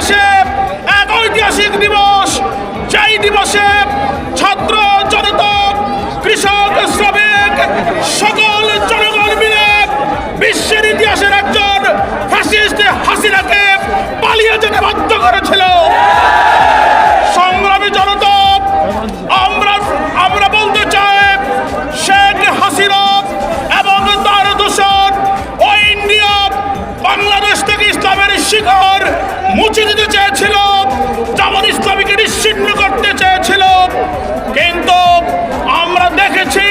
দিবসে এক ঐতিহাসিক দিবস। সেই দিবসে ছাত্র জনতা কৃষক, শ্রমিক, সকল জনগণ মিলে বিশ্বের ইতিহাসের একজন ফ্যাসিস্ট হাসিনাকে পালিয়ে যেতে বাধ্য করেছিল। সংগ্রামী জনতা আমরা আমরা বলতে চাই শেখ হাসিনা এবং তার দূষণ ও ইন্ডিয়া বাংলাদেশ থেকে ইসলামের শিকড় মুছে বিচ্ছিন্ন করতে চেয়েছিল কিন্তু আমরা দেখেছি